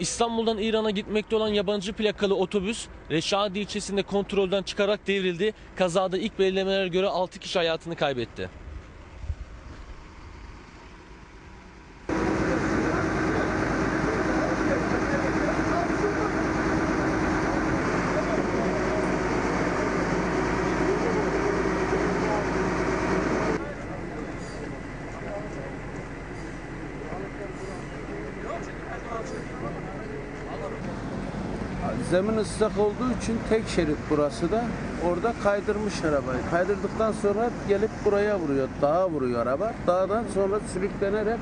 İstanbul'dan İran'a gitmekte olan yabancı plakalı otobüs Reşadi ilçesinde kontrolden çıkarak devrildi. Kazada ilk belirlemelere göre 6 kişi hayatını kaybetti. Zemin ıslak olduğu için tek şerit burası da. Orada kaydırmış arabayı. Kaydırdıktan sonra gelip buraya vuruyor. Dağa vuruyor araba. Dağdan sonra sürüklenerek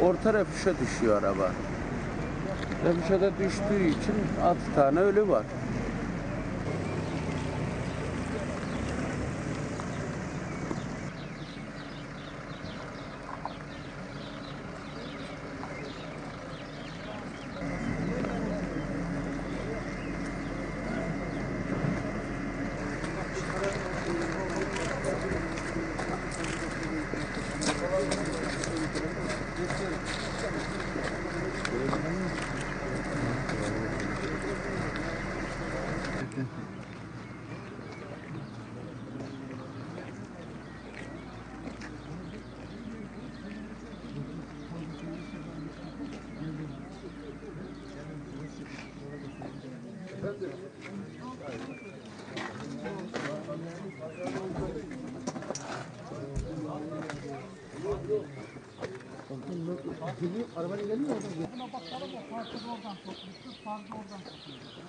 orta refuşa düşüyor araba. Refuşa da düştüğü için 6 tane ölü var. Geliyor, arabanın geliyor oradan. Buna bakalım o parça oradan topluyorsun, parça oradan topluyorsun.